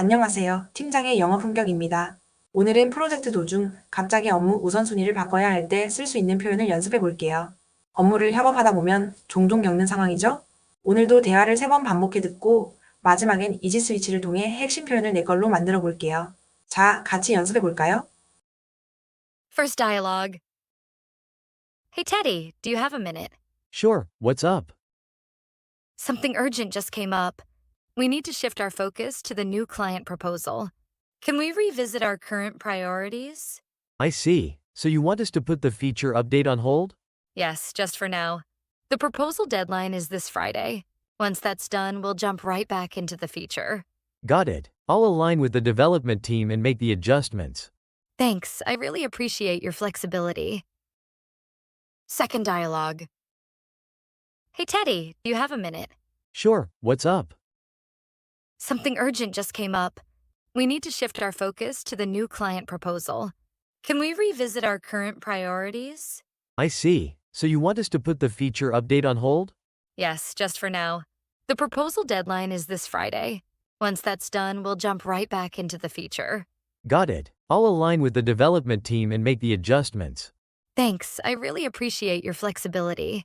안녕하세요. 팀장의 영어 품격입니다. 오늘은 프로젝트 도중 갑자기 업무 우선순위를 바꿔야 할 때 쓸 수 있는 표현을 연습해 볼게요. 업무를 협업하다 보면 종종 겪는 상황이죠? 오늘도 대화를 세 번 반복해 듣고 마지막엔 이지 스위치를 통해 핵심 표현을 내 걸로 만들어 볼게요. 자, 같이 연습해 볼까요? First dialogue. Hey Teddy, do you have a minute? Sure, what's up? Something urgent just came up. We need to shift our focus to the new client proposal. Can we revisit our current priorities? I see. So you want us to put the feature update on hold? Yes, just for now. The proposal deadline is this Friday. Once that's done, we'll jump right back into the feature. Got it. I'll align with the development team and make the adjustments. Thanks, I really appreciate your flexibility. Second dialogue. Hey Teddy, do you have a minute? Sure, what's up? Something urgent just came up. We need to shift our focus to the new client proposal. Can we revisit our current priorities? I see. So you want us to put the feature update on hold? Yes, just for now. The proposal deadline is this Friday. Once that's done, we'll jump right back into the feature. Got it. I'll align with the development team and make the adjustments. Thanks, I really appreciate your flexibility.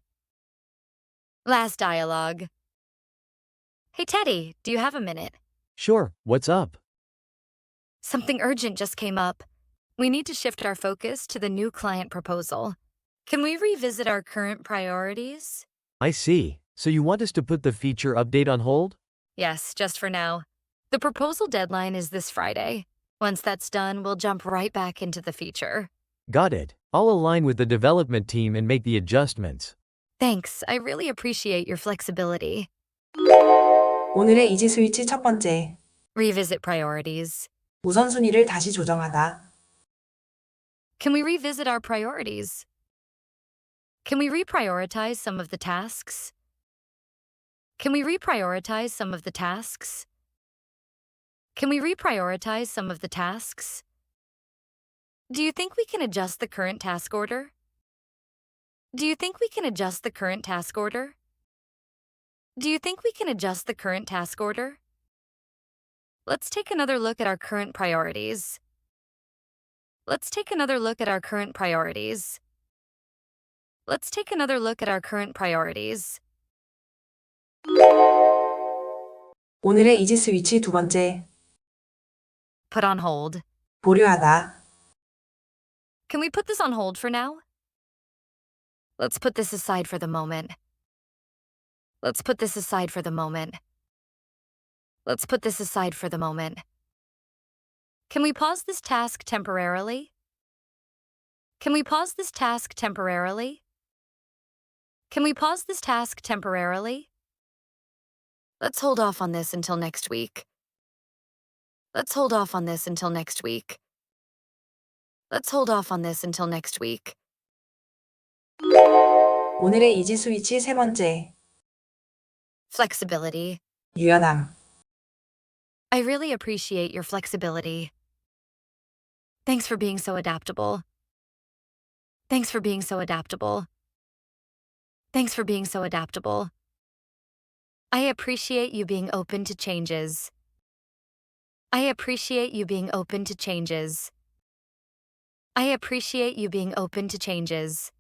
Last dialogue. Hey Teddy, do you have a minute? Sure, what's up? Something urgent just came up. We need to shift our focus to the new client proposal. Can we revisit our current priorities? I see. So you want us to put the feature update on hold? Yes, just for now. The proposal deadline is this Friday. Once that's done, we'll jump right back into the feature. Got it. I'll align with the development team and make the adjustments. Thanks, I really appreciate your flexibility. 오늘의 이지 스위치 첫 번째. Revisit priorities. 우선순위를 다시 조정하다. Can we revisit our priorities? Can we reprioritize some of the tasks? Can we reprioritize some of the tasks? Can we reprioritize some of the tasks? Do you think we can adjust the current task order? Do you think we can adjust the current task order? Do you think we can adjust the current task order? Let's take another look at our current priorities. Let's take another look at our current priorities. Let's take another look at our current priorities. 오늘의 이지 스위치 두 번째. Put on hold. 보류하다. Can we put this on hold for now? Let's put this aside for the moment. Let's put this aside for the moment. Let's put this aside for the moment. Can we pause this task temporarily? Can we pause this task temporarily? Can we pause this task temporarily? Let's hold off on this until next week. Let's hold off on this until next week. Let's hold off on this until next week. 오늘의 이지 스위치 세 번째. flexibility. Yadam. I really appreciate your flexibility. Thanks for being so adaptable. Thanks for being so adaptable. Thanks for being so adaptable. I appreciate you being open to changes. I appreciate you being open to changes. I appreciate you being open to changes.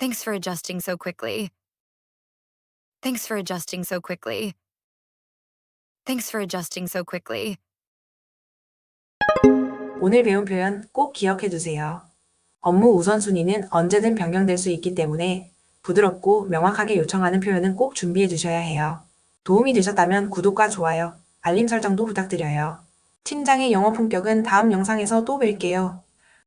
Thanks for adjusting so quickly. Thanks for adjusting so quickly. Thanks for adjusting so quickly. 오늘 배운 표현 꼭 기억해 두세요. 업무 우선순위는 언제든 변경될 수 있기 때문에 부드럽고 명확하게 요청하는 표현은 꼭 준비해 두셔야 해요. 도움이 되셨다면 구독과 좋아요, 알림 설정도 부탁드려요. 팀장의 영어 품격은 다음 영상에서 또 뵐게요.